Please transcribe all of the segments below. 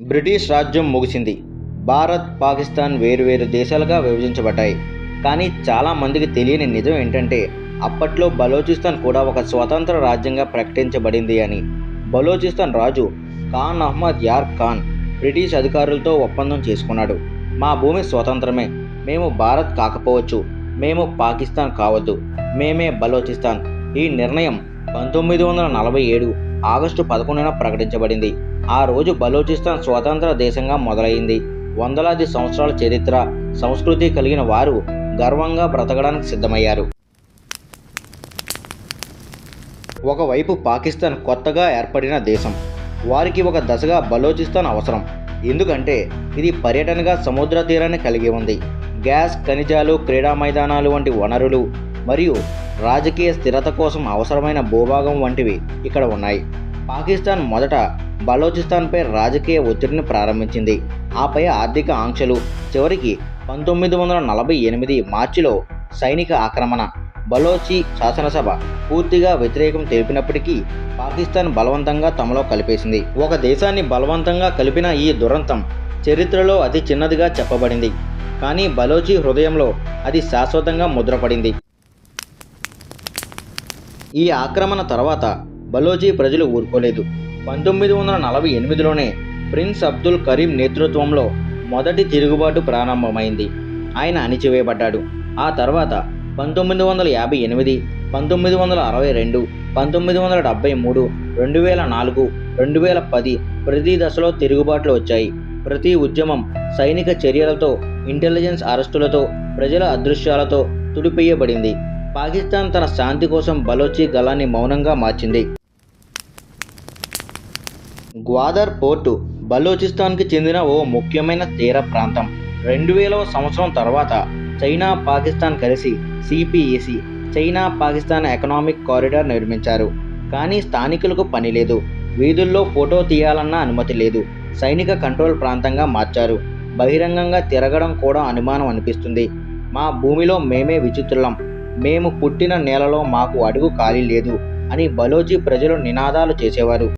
British రాజ్యం ముగిసింది. భారత్ పాకిస్తాన్ వేరువేరు దేశాలుగా విభజించబడ్డాయి. కానీ చాలా మందికి తెలియని నిజం ఏంటంటే అప్పట్లో బలోచిస్తాన్ కూడా ఒక స్వతంత్ర రాజ్యంగా ప్రకటించబడింది అని. బలోచిస్తాన్ రాజు ఖాన్ అహ్మద్ యార్ ఖాన్ బ్రిటిష్ అధికారులతో ఒప్పందం చేసుకున్నాడు. మా భూమి స్వతంత్రమే. మేము భారత్ కాకపోవచ్చు. మేము పాకిస్తాన్ కావద్దు. మేమే బలోచిస్తాన్. ఈ నిర్ణయం పంతొమ్మిది వందల నలభై ఏడు ఆగస్టు పదకొండున ప్రకటించబడింది. ఆ రోజు బలోచిస్తాన్ స్వతంత్ర దేశంగా మొదలైంది. వందలాది సంవత్సరాల చరిత్ర సంస్కృతి కలిగిన వారు గర్వంగా బ్రతకడానికి సిద్ధమయ్యారు. ఒకవైపు పాకిస్తాన్ కొత్తగా ఏర్పడిన దేశం వారికి ఒక దశగా బలోచిస్తాన్ అవసరం. ఎందుకంటే ఇది పర్యటనగా సముద్ర తీరాన్ని కలిగి ఉంది. గ్యాస్ ఖనిజాలు క్రీడా మైదానాలు వంటి వనరులు మరియు రాజకీయ స్థిరత కోసం అవసరమైన భూభాగం వంటివి ఇక్కడ ఉన్నాయి. పాకిస్తాన్ మొదట బలోచిస్తాన్పై రాజకీయ ఒత్తిడిని ప్రారంభించింది. ఆపై ఆర్థిక ఆంక్షలు చివరికి పంతొమ్మిది వందల నలభై ఎనిమిది మార్చిలో సైనిక ఆక్రమణ బలోచి శాసనసభ పూర్తిగా వ్యతిరేకం తెలిపినప్పటికీ పాకిస్తాన్ బలవంతంగా తమలో కలిపేసింది. ఒక దేశాన్ని బలవంతంగా కలిపిన ఈ దురంతం చరిత్రలో అతి చిన్నదిగా చెప్పబడింది. కానీ బలోచి హృదయంలో అది శాశ్వతంగా ముద్రపడింది. ఈ ఆక్రమణ తర్వాత బలోచి ప్రజలు ఊరుకోలేదు. పంతొమ్మిది వందల నలభై ఎనిమిదిలోనే ప్రిన్స్ అబ్దుల్ కరీం నేతృత్వంలో మొదటి తిరుగుబాటు ప్రారంభమైంది. ఆయన అణిచివేయబడ్డాడు. ఆ తర్వాత పంతొమ్మిది వందల యాభై ఎనిమిది పంతొమ్మిది వందల అరవై రెండు పంతొమ్మిది వందల డెబ్బై మూడు రెండు వేల నాలుగు రెండు వేల పది ప్రతి దశలో తిరుగుబాట్లు వచ్చాయి. ప్రతి ఉద్యమం సైనిక చర్యలతో ఇంటెలిజెన్స్ అరెస్టులతో ప్రజల అదృశ్యాలతో తుడిపేయబడింది. పాకిస్తాన్ తన శాంతి కోసం బలోచి గలాన్ని మౌనంగా మార్చింది. గ్వాదర్ పోర్టు బలోచిస్తాన్కి చెందిన ఓ ముఖ్యమైన తీర ప్రాంతం. రెండు వేలవ సంవత్సరం తర్వాత చైనా పాకిస్తాన్ కలిసి CPEC China Pakistan economic corridor నిర్మించారు. కానీ స్థానికులకు పని లేదు. వీధుల్లో ఫోటో తీయాలన్న అనుమతి లేదు. సైనిక కంట్రోల్ ప్రాంతంగా మార్చారు. బహిరంగంగా తిరగడం కూడా అనుమానం అనిపిస్తుంది. మా భూమిలో మేమే విచిత్రులం. మేము పుట్టిన నేలలో మాకు అడుగు ఖాళీ లేదు అని బలోచి ప్రజలు నినాదాలు చేసేవారు.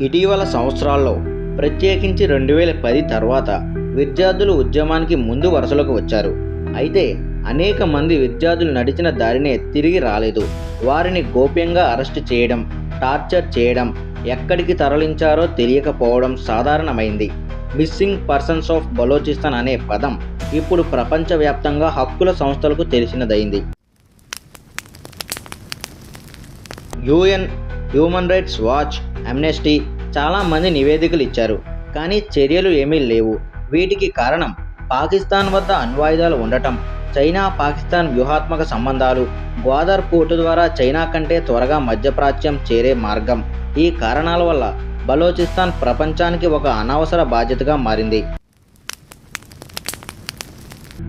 ఇటీవల సంవత్సరాల్లో ప్రత్యేకించి రెండు వేల పది తర్వాత విద్యార్థులు ఉద్యమానికి ముందు వరుసలోకి వచ్చారు. అయితే అనేక మంది విద్యార్థులు నడిచిన దారినే తిరిగి రాలేదు. వారిని గోప్యంగా అరెస్టు చేయడం టార్చర్ చేయడం ఎక్కడికి తరలించారో తెలియకపోవడం సాధారణమైంది. మిస్సింగ్ పర్సన్స్ ఆఫ్ బలోచిస్తాన్ అనే పదం ఇప్పుడు ప్రపంచవ్యాప్తంగా హక్కుల సంస్థలకు తెలిసినదైంది. UN Human Rights Watch Amnesty చాలామంది నివేదికలు ఇచ్చారు. కానీ చర్యలు ఏమీ లేవు. వీటికి కారణం పాకిస్తాన్ వద్ద అణ్వాయుధాలు ఉండటం చైనా పాకిస్తాన్ వ్యూహాత్మక సంబంధాలు గ్వాదర్ పోర్టు ద్వారా చైనా కంటే త్వరగా మధ్యప్రాచ్యం చేరే మార్గం. ఈ కారణాల వల్ల బలోచిస్తాన్ ప్రపంచానికి ఒక అనవసర బాధ్యతగా మారింది.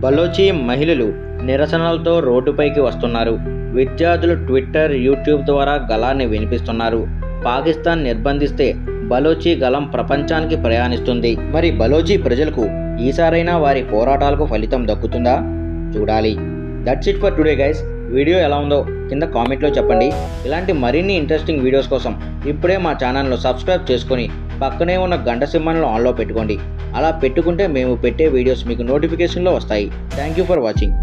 బలోచి మహిళలు నిరసనలతో రోడ్డుపైకి వస్తున్నారు. విద్యార్థులు ట్విట్టర్ యూట్యూబ్ ద్వారా గలాన్ని వినిపిస్తున్నారు. పాకిస్తాన్ నిర్బంధిస్తే బలోచి గలం ప్రపంచానికి ప్రయాణిస్తుంది. మరి బలోచి ప్రజలకు ఈసారైనా వారి పోరాటాలకు ఫలితం దక్కుతుందా? చూడాలి. That's it for today guys video ఎలా ఉందో కింద కామెంట్లో చెప్పండి. ఇలాంటి మరిన్ని ఇంట్రెస్టింగ్ వీడియోస్ కోసం ఇప్పుడే మా ఛానల్ను సబ్స్క్రైబ్ చేసుకొని పక్కనే ఉన్న గంట సింహాలను ఆన్లో పెట్టుకోండి. అలా పెట్టుకుంటే మేము పెట్టే వీడియోస్ మీకు నోటిఫికేషన్లో వస్తాయి. Thank you for watching